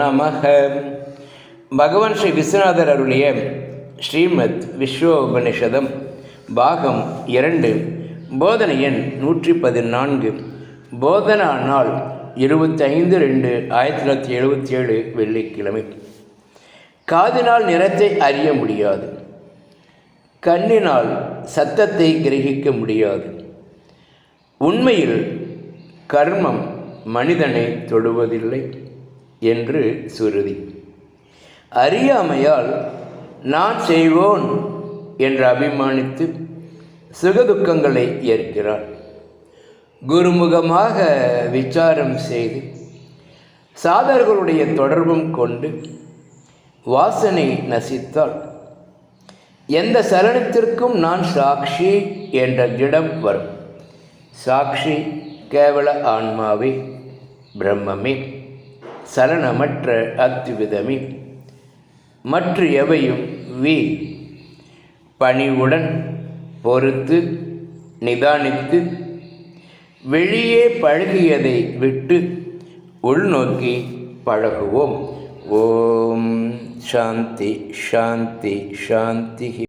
நமக பகவான் ஸ்ரீ விஸ்வநாதர் அருளிய ஸ்ரீமத் விஸ்வ உபனிஷதம் பாகம் இரண்டு போதனை எண் நூற்றி பதினான்கு போதனா நாள் இருபத்தைந்து ரெண்டு ஆயிரத்தி தொள்ளாயிரத்தி எழுபத்தி ஏழு வெள்ளிக்கிழமை. காதினால் நிறத்தை அறிய முடியாது. கண்ணினால் சத்தத்தை கிரகிக்க முடியாது. உண்மையில் கர்மம் மனிதனை தொடுவதில்லை என்று சுருதி. அறியாமையால் நான் செய்வோன் என்று அபிமானித்து சுகதுக்கங்களை ஏற்கிறார் குருமுகமாக விசாரம் செய்து சாதர்களுடைய தொடர்பும் கொண்டு வாசனை நசித்தால் எந்த சலனத்திற்கும் நான் சாட்சி என்ற திடம் வரும். சாட்சி கேவல ஆன்மாவே பிரம்மமே சலனமற்ற அத்விதமே. மற்ற எவையும் வி பணிவுடன் பொறுத்து நிதானித்து வெளியே பழகியதை விட்டு உள்நோக்கி பழகுவோம். ஓம். சாந்தி சாந்தி சாந்தி